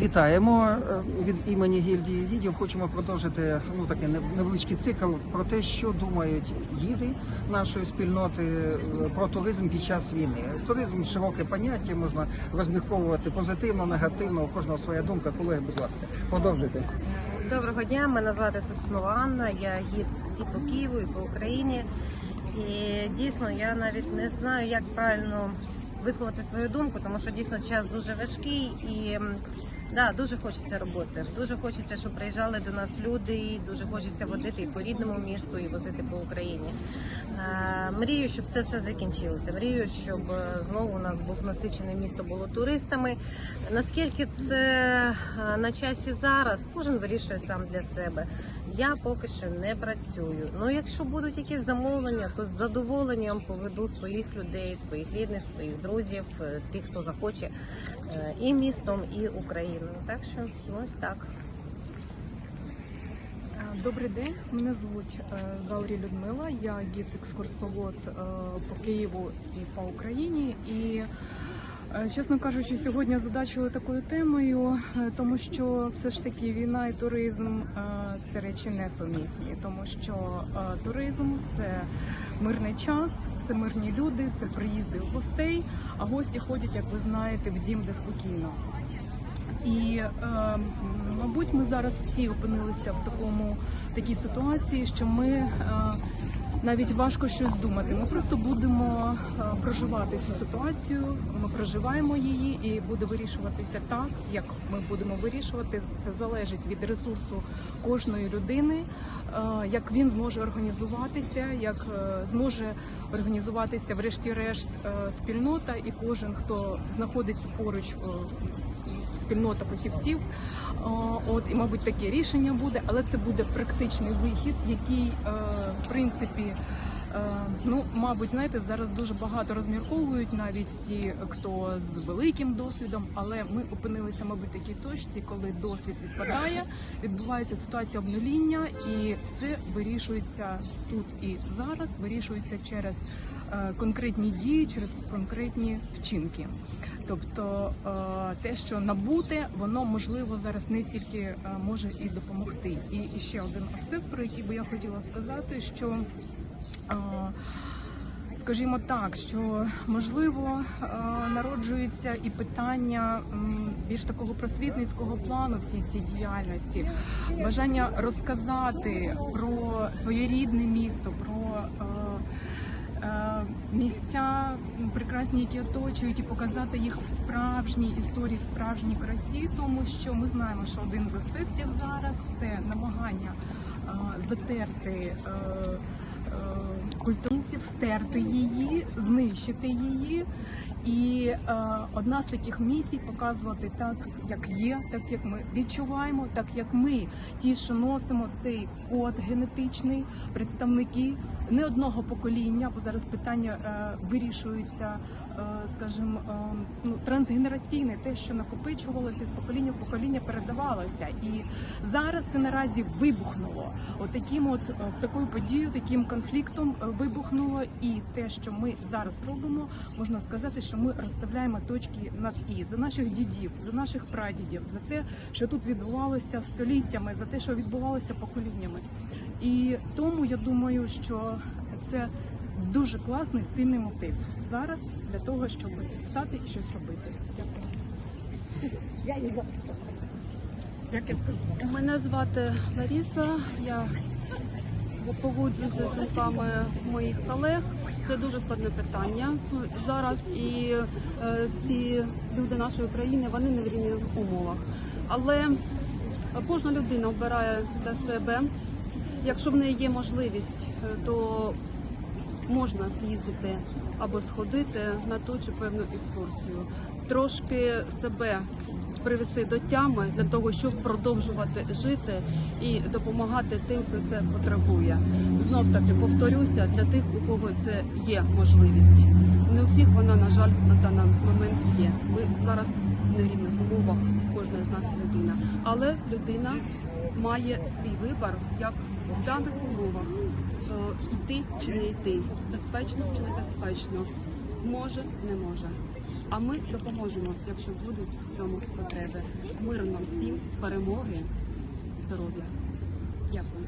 Вітаємо Е, від імені гільдії гідів. Хочемо продовжити ну такий невеличкий цикл про те, що думають гіди нашої спільноти е, про туризм під час війни. Туризм широке поняття, можна розмірковувати позитивно, негативно. У кожного своя думка. Колеги, будь ласка, продовжуйте. Доброго дня, мене звати Сосимова Анна, я гід і по Києву, і по Україні. І дійсно я навіть не знаю, як правильно висловити свою думку, тому що дійсно час дуже важкий і да, дуже хочеться роботи. Дуже хочеться, щоб приїжджали до нас люди, і дуже хочеться водити і по рідному місту, і возити по Україні. Е, Мрію, щоб це все закінчилося. Мрію, щоб е, знову у нас був насичене місто було туристами. Наскільки це е, на часі зараз, кожен вирішує сам для себе. Я поки що не працюю. Ну, якщо будуть якісь замовлення, то з задоволенням поведу своїх людей, своїх рідних, своїх друзів, тих, хто захоче і містом, і Україною. Так що ось так. Е, Добрий день, мене звуть е, Гаурі Людмила. Я гід-екскурсовод е, по Києву і по Україні. І, е, чесно кажучи, сьогодні задачили такою темою, е, тому що все ж таки війна і туризм е, це речі несумісні, тому що е, туризм це мирний час, це мирні люди, це приїзди гостей. А гості ходять, як ви знаєте, в дім, де спокійно. І е, мабуть, ми зараз всі опинилися в такому такій ситуації, що ми е, навіть важко щось думати. Ми просто будемо е, проживати цю ситуацію. Ми проживаємо її, і буде вирішуватися так, як ми будемо вирішувати. Це залежить від ресурсу кожної людини, е, як він зможе організуватися, як зможе організуватися, врешті-решт, спільнота, і кожен, хто знаходиться поруч. Е, спільнота фахівців. От і, мабуть, таке рішення буде, але це буде практичний вихід, який, е, в принципі, е, ну, мабуть, знаєте, зараз дуже багато розмірковують навіть ті, хто з великим досвідом, але ми опинилися, мабуть, в такій точці, коли досвід відпадає, відбувається ситуація обнуління, і все вирішується тут і зараз, вирішується через е, конкретні дії, через конкретні вчинки. Тобто е, те, що набуте, воно можливо зараз не стільки е, може і допомогти. І, ще один аспект, про який би я хотіла сказати, що е, скажімо так, що можливо народжується і питання більш такого просвітницького плану всій цій діяльності, бажання розказати про своє рідне місто, про місця прекрасні, які оточують, і показати їх в справжній історії, в справжній красі, тому що ми знаємо, що один з аспектів зараз це намагання затерти. Е, е, стерти її, знищити її, і е, одна з таких місій показувати так, як є, так як ми відчуваємо, так як ми, ті, що носимо цей код генетичний, представники не одного покоління, бо зараз питання е, вирішується, е, скажімо, е, ну трансгенераційне, те, що накопичувалося з покоління в покоління, передавалося, і зараз це наразі вибухнуло. От таким, от е, такою подією, таким конфліктом е, вибухнуло, і те, що ми зараз робимо, можна сказати, що ми розставляємо точки над і за наших дідів, за наших прадідів, за те, що тут відбувалося століттями, за те, що відбувалося поколіннями. І тому я думаю, що це дуже класний сильний мотив зараз для того, щоб стати і щось робити. Дякую. Як я сказала. Мене звати Ларіса. Я погоджуюся з думками моїх колег. Це дуже складне питання зараз, і е, всі люди нашої країни вони не в рівних умовах. Але кожна людина обирає для себе. Якщо в неї є можливість, е, то можна з'їздити або сходити на ту чи певну екскурсію, трошки себе привести до тями для того, щоб продовжувати жити і допомагати тим, хто це потребує. Знов таки повторюся для тих, у кого це є можливість. Не у всіх вона, на жаль, на даний момент є. Ми зараз не в рівних умовах, кожна з нас людина, але людина має свій вибір, як в даних умовах е, йти чи не йти, безпечно чи небезпечно, може, не може. А ми допоможемо, якщо будуть в цьому потреби. мир нам всім, перемоги, здоров'я. Дякую.